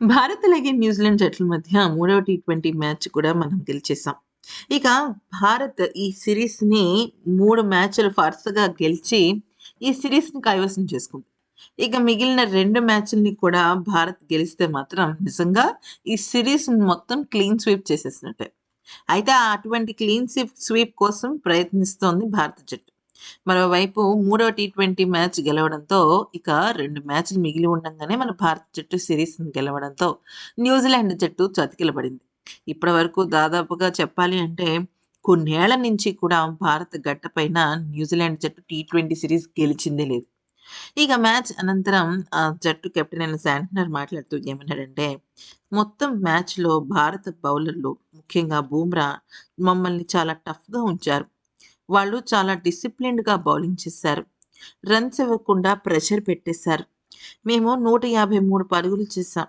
భారత్ అలాగే న్యూజిలాండ్ జట్ల మధ్య మూడవ టీ ట్వంటీ మ్యాచ్ కూడా మనం గెలిచేసాం. ఇక భారత్ ఈ సిరీస్ని మూడు మ్యాచ్‌లు వరుసగా గెలిచి ఈ సిరీస్ని కైవసం చేసుకుంది. ఇక మిగిలిన రెండు మ్యాచ్‌ల్ని కూడా భారత్ గెలిస్తే మాత్రం నిజంగా ఈ సిరీస్ మొత్తం క్లీన్ స్వీప్ చేసేసినట్టే. అయితే అటువంటి క్లీన్ స్వీప్ స్వీప్ కోసం ప్రయత్నిస్తోంది భారత జట్టు. మరోవైపు మూడవ టీ ట్వంటీ మ్యాచ్ గెలవడంతో ఇక రెండు మ్యాచ్‌లు మిగిలి ఉండంగానే మన భారత జట్టు సీరీస్‌ని గెలవడంతో న్యూజిలాండ్ జట్టు చతికిలబడింది. ఇప్పటివరకు దాదాపుగా చెప్పాలి అంటే కొన్నేళ్ళ నుంచి కూడా భారత గడ్డపైన న్యూజిలాండ్ జట్టు టీ ట్వంటీ సిరీస్ గెలిచిందే లేదు. ఇక మ్యాచ్ అనంతరం ఆ జట్టు కెప్టెన్ అయిన శాంటనర్ మాట్లాడుతూ ఏమన్నాడంటే, "మొత్తం మ్యాచ్‌లో భారత బౌలర్లు ముఖ్యంగా బూమ్రా మమ్మల్ని చాలా టఫ్‌గా ఉంచారు. వాళ్ళు చాలా డిసిప్లిన్డ్‌గా బౌలింగ్ చేశారు. రన్స్ ఇవ్వకుండా ప్రెషర్ పెట్టేశారు. మేము 153 పరుగులు చేశాం.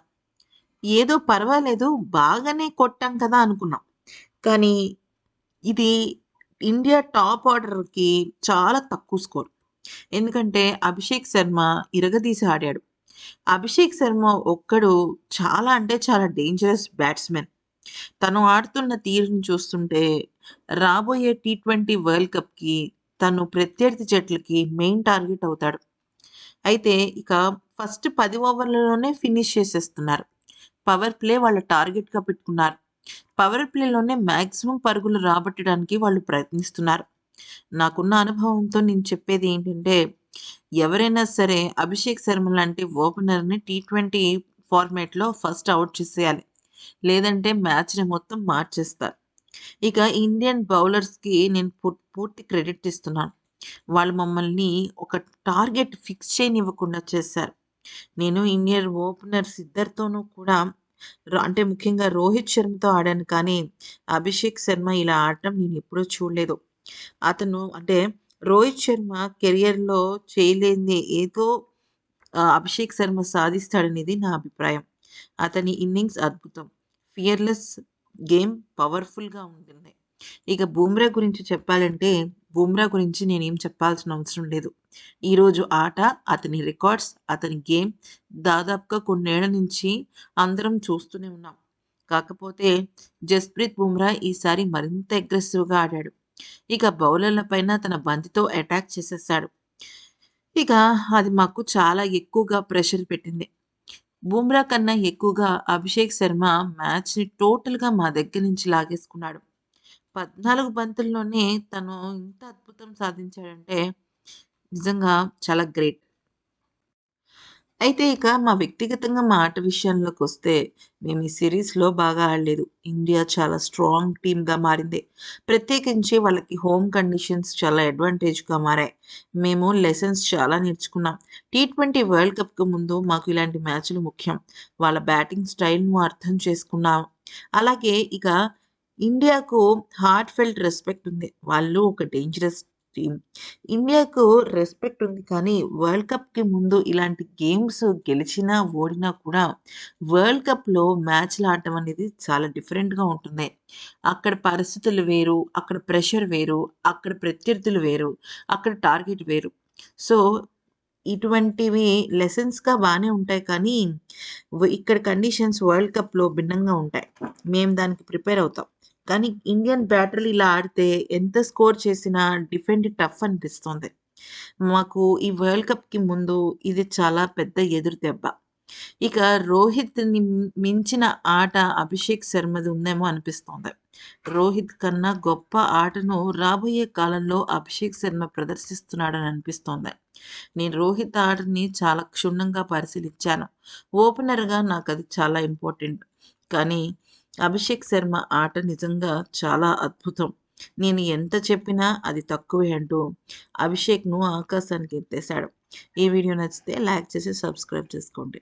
ఏదో పర్వాలేదు బాగానే కొట్టాం కదా అనుకున్నాం. కానీ ఇది ఇండియా టాప్ ఆర్డర్‌కి చాలా తక్కువ స్కోర్. ఎందుకంటే అభిషేక్ శర్మ ఇరగదీసి ఆడాడు. అభిషేక్ శర్మ ఒక్కడు చాలా అంటే చాలా డేంజరస్ బ్యాట్స్‌మెన్. తను ఆడుతున్న తీరును చూస్తుంటే రాబోయే టీ ట్వంటీ వరల్డ్ కప్‌కి తను ప్రత్యర్థి జట్లకి మెయిన్ టార్గెట్ అవుతాడు. అయితే ఇక ఫస్ట్ పది ఓవర్‌లలోనే ఫినిష్ చేసేస్తున్నారు. పవర్ ప్లే వాళ్ళ టార్గెట్‌గా పెట్టుకున్నారు. పవర్ ప్లేలోనే మాక్సిమం పరుగులు రాబట్టడానికి వాళ్ళు ప్రయత్నిస్తున్నారు. నాకున్న అనుభవంతో నేను చెప్పేది ఏంటంటే, ఎవరైనా సరే అభిషేక్ శర్మ లాంటి ఓపెనర్‌ని టీ ట్వంటీ ఫార్మేట్లో ఫస్ట్ అవుట్ చేసేయాలి. లేదంటే మ్యాచ్‌ని మొత్తం మార్చేస్తారు. ఇక ఇండియన్ బౌలర్స్‌కి నేను పూర్తి క్రెడిట్ ఇస్తున్నాను. వాళ్ళు మమ్మల్ని ఒక టార్గెట్ ఫిక్స్ చేయనివ్వకుండా చేశారు. నేను ఇండియన్ ఓపెనర్స్ ఇద్దరితోనూ కూడా అంటే ముఖ్యంగా రోహిత్ శర్మతో ఆడాను కానీ అభిషేక్ శర్మ ఇలా ఆడటం నేను ఎప్పుడూ చూడలేదు. అతను అంటే రోహిత్ శర్మ కెరియర్‌లో చేయలేని ఏదో అభిషేక్ శర్మ సాధిస్తాడనేది నా అభిప్రాయం. అతని ఇన్నింగ్స్ అద్భుతం. ఫియర్‌లెస్ గేమ్ పవర్‌ఫుల్‌గా ఉంటుంది. ఇక బూమ్రా గురించి చెప్పాలంటే బూమ్రా గురించి నేనేం చెప్పాల్సిన అవసరం లేదు. ఈరోజు ఆట, అతని రికార్డ్స్, అతని గేమ్ దాదాపుగా కొన్నేళ్ళ నుంచి అందరం చూస్తూనే ఉన్నాం. కాకపోతే జస్‌ప్రీత్ బుమ్రా ఈసారి మరింత అగ్రెసివ్‌గా ఆడాడు. ఇక బౌలర్ల పైన తన బంతితో అటాక్ చేసేశాడు. ఇక అది మాకు చాలా ఎక్కువగా ప్రెషర్ పెట్టింది. బుమ్రా కన్నా ఎక్కువగా అభిషేక్ శర్మ మ్యాచ్‌ని టోటల్‌గా మా దగ్గర నుంచి లాగేసుకున్నాడు. 14 బంతుల్లోనే తను ఇంత అద్భుతం సాధించాడంటే నిజంగా చాలా గ్రేట్. అయితే ఇక మా వ్యక్తిగతంగా మా ఆట విషయంలోకి వస్తే మేము ఈ సిరీస్లో బాగా ఆడలేదు. ఇండియా చాలా స్ట్రాంగ్ టీమ్‌గా మారింది. ప్రత్యేకించి వాళ్ళకి హోమ్ కండిషన్స్ చాలా అడ్వాంటేజ్‌గా మారాయి. మేము లెసన్స్ చాలా నేర్చుకున్నాం. టీ ట్వంటీ వరల్డ్ కప్‌కి ముందు మాకు ఇలాంటి మ్యాచ్‌లు ముఖ్యం. వాళ్ళ బ్యాటింగ్ స్టైల్‌ను అర్థం చేసుకున్నాం. అలాగే ఇక ఇండియాకు హార్ట్ ఫెల్ట్ రెస్పెక్ట్ ఉంది. వాళ్ళు ఒక డేంజరస్ టీం ఇండియాకు రెస్పెక్ట్ ఉంది కానీ వరల్డ్ కప్‌కి ముందు ఇలాంటి గేమ్స్ గెలిచినా, ఓడినా కూడా వరల్డ్ కప్‌లో మ్యాచ్‌లు ఆడటం అనేది చాలా డిఫరెంట్‌గా ఉంటుంది. అక్కడ పరిస్థితులు వేరు, అక్కడ ప్రెషర్ వేరు, అక్కడ ప్రత్యర్థులు వేరు, అక్కడ టార్గెట్ వేరు. సో, ఇటువంటివి లెసన్స్‌గా బాగానే ఉంటాయి కానీ ఇక్కడ కండిషన్స్ వరల్డ్ కప్‌లో భిన్నంగా ఉంటాయి. మేము దానికి ప్రిపేర్ అవుతాం. కానీ ఇండియన్ బ్యాటర్లు ఇలా ఆడితే ఎంత స్కోర్ చేసినా డిఫెండ్ టఫ్ అనిపిస్తుంది. మాకు ఈ వరల్డ్ కప్‌కి ముందు ఇది చాలా పెద్ద ఎదురు దెబ్బ. ఇక రోహిత్‌ని మించిన ఆట అభిషేక్ శర్మది ఉందేమో అనిపిస్తోంది. రోహిత్ కన్నా గొప్ప ఆటను రాబోయే కాలంలో అభిషేక్ శర్మ ప్రదర్శిస్తున్నాడని అనిపిస్తోంది. నేను రోహిత్ ఆటని చాలా క్షుణ్ణంగా పరిశీలించాను. ఓపెనర్‌గా నాకు అది చాలా ఇంపార్టెంట్. కానీ అభిషేక్ శర్మ ఆట నిజంగా చాలా అద్భుతం. నేను ఎంత చెప్పినా అది తక్కువే అంటూ అభిషేక్‌ను ఆకాశానికి ఎత్తేశాడు. ఈ వీడియో నచ్చితే లైక్ చేసి సబ్స్క్రైబ్ చేసుకోండి.